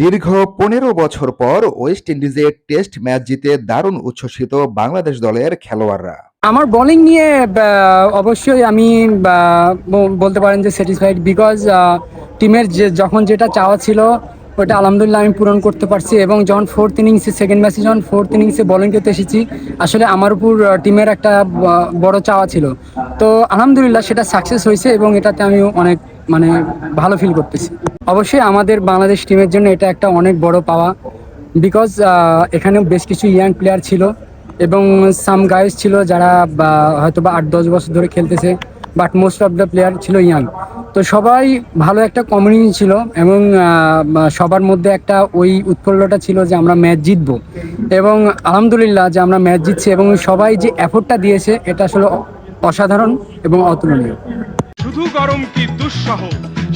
দীর্ঘ পনেরো বছর পর ওয়েস্ট ইন্ডিজে টেস্ট ম্যাচ জিতে দারুণ উচ্ছ্বসিত বাংলাদেশ দলের খেলোয়াড়রা। আমার বোলিং নিয়ে অবশ্যই আমি বলতে পারেন যে স্যাটিসফাইড বিকজ টিমের যে, যখন যেটা চাওয়া ছিল, ওটা আলহামদুলিল্লাহ আমি পূরণ করতে পারছি এবং যখন ফোর্থ ইনিংসে সেকেন্ড ম্যাচে যখন ফোর্থ ইনিংসে বোলিং করতে এসেছি, আসলে আমার উপর টিমের একটা বড় চাওয়া ছিল। তো আলহামদুলিল্লাহ সেটা সাকসেস হয়েছে এবং এটাতে আমি অনেক মানে ভালো ফিল করতেছি। অবশ্যই আমাদের বাংলাদেশ টিমের জন্য এটা একটা অনেক বড় পাওয়া বিকজ এখানে বেশ কিছু ইয়াং প্লেয়ার ছিল এবং সাম গাইজ ছিল যারা হয়তো বা আট, দশ বছর ধরে খেলতেছে but most of the player ছিল ইয়াং তো সবাই ভালো একটা কমিউনিটি ছিল এবং সবার মধ্যে একটা ওই উৎফুল্লটা ছিল যে আমরা ম্যাচ জিতবো। এবং আলহামদুলিল্লাহ যে আমরা ম্যাচ জিতছি এবং সবাই যে এফোর্টটা দিয়েছে, এটা আসলে অসাধারণ এবং অতুলনীয়। শুধু গরম কি দুঃসহ?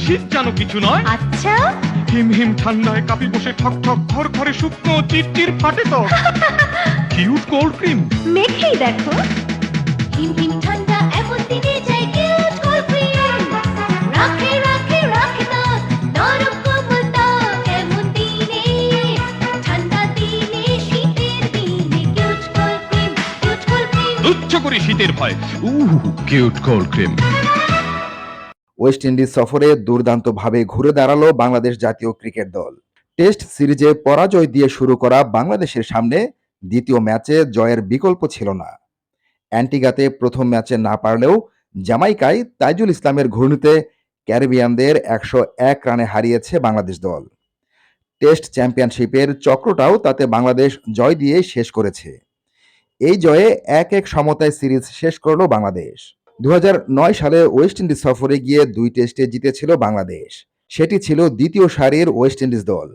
শীত যেন কিছু নয়। আচ্ছা। হিম হিম ঠান্ডায় কাপি বসে ঠক ঠক ঘর ঘরে শুকনো চিরচির ফাটে তো। কিউট কোল্ড ক্রিম মেখেই দেখো। হিম হিম ঠান্ডা এমন দিনে যাই কিউট কোল্ড ক্রিম রাখে রাখে রাখে না নরম কোমল ত্বক এমন দিনে। ঠান্ডা দিনে শীতের দিনে cute cold cream cute cold cream তুচ্ছ করে শীতের ভয়। উহ cute cold cream West Indies সফরে দুর্দান্তভাবে ঘুরে দাঁড়াল বাংলাদেশ জাতীয় ক্রিকেট দল। টেস্ট সিরিজে পরাজয় দিয়ে শুরু করা বাংলাদেশের সামনে দ্বিতীয় ম্যাচে জয়ের বিকল্প ছিল না। অ্যান্টিগাতে প্রথম ম্যাচে না পারলেও জামাইকায় তাইজুল ইসলামের ঘূর্ণিতে ক্যারিবিয়ানদের একশো এক রানে হারিয়েছে বাংলাদেশ দল। টেস্ট চ্যাম্পিয়নশিপের চক্রটাও তাতে বাংলাদেশ জয় দিয়ে শেষ করেছে। এই জয়ে এক এক সমতায় সিরিজ শেষ করল বাংলাদেশ। দু হাজার নয় সালে ওয়েস্ট ইন্ডিজ সফরে গিয়ে দুই টেস্টে জিতেছিল বাংলাদেশ। সেটি ছিল দ্বিতীয় সারির ওয়েস্ট ইন্ডিজ দল।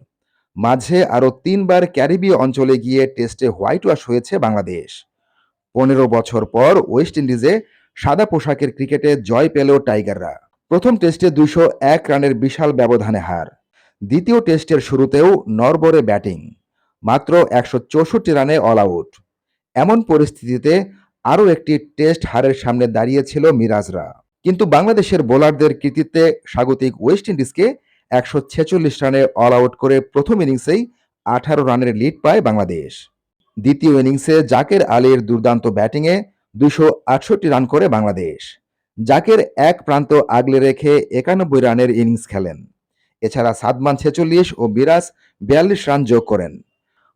মাঝে আরও তিনবার ক্যারিবীয় অঞ্চলে গিয়ে টেস্টে হোয়াইট ওয়াশ হয়েছে বাংলাদেশ। পনেরো বছর পর ওয়েস্ট ইন্ডিজে সাদা পোশাকের ক্রিকেটে জয় পেল টাইগাররা। প্রথম টেস্টে দুশো এক রানের বিশাল ব্যবধানে হার। দ্বিতীয় টেস্টের শুরুতেও নরবরে ব্যাটিং, মাত্র একশো চৌষট্টি রানে অল আউট। এমন পরিস্থিতিতে আরও একটি টেস্ট হারের সামনে দাঁড়িয়েছিল মিরাজরা। কিন্তু বাংলাদেশের বোলারদের কৃতিত্বে স্বাগতিক ওয়েস্ট ইন্ডিজকে একশো ছেচল্লিশ রানে অল আউট করে প্রথম ইনিংসেই আঠারো রানের লিড পায় বাংলাদেশ। দ্বিতীয় ইনিংসে জাকের আলীর দুর্দান্ত ব্যাটিংয়ে দুশো আটষট্টি রান করে বাংলাদেশ। জাকের এক প্রান্ত আগলে রেখে একানব্বই রানের ইনিংস খেলেন। এছাড়া সাদমান ছেচল্লিশ ও বিরাজ বিয়াল্লিশ রান যোগ করেন।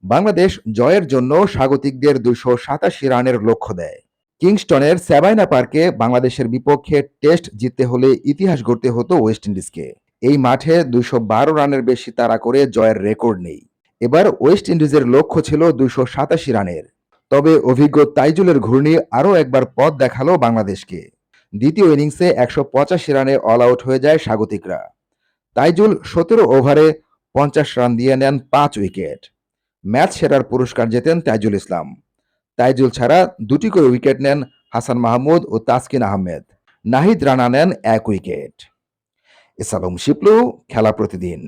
বাংলাদেশ জয়ের জন্য স্বাগতিকদের দুশো সাতাশি রানের লক্ষ্য দেয়। কিংস্টনের স্যাবাইনা পার্কে বাংলাদেশের বিপক্ষে টেস্ট জিততে হলে ইতিহাস গড়তে হতো ওয়েস্ট ইন্ডিজকে। এই মাঠে দুশো বারো রানের বেশি তাড়া করে জয়ের রেকর্ড নেই। এবার ওয়েস্ট ইন্ডিজের লক্ষ্য ছিল দুশো সাতাশি রানের। তবে অভিজ্ঞ তাইজুলের ঘূর্ণি আরও একবার পথ দেখাল বাংলাদেশকে। দ্বিতীয় ইনিংসে একশো পঁচাশি রানে অল আউট হয়ে যায় স্বাগতিকরা। তাইজুল সতেরো ওভারে পঞ্চাশ রান দিয়ে নেন পাঁচ উইকেট। ম্যাচ সেরার পুরস্কার জেতেন তাইজুল ইসলাম। তাইজুল ছাড়া দুটি করে উইকেট নেন হাসান মাহমুদ ও তাসকিন আহমেদ। নাহিদ রানা নেন এক উইকেট। ইসালম শিপলু, খেলা প্রতিদিন।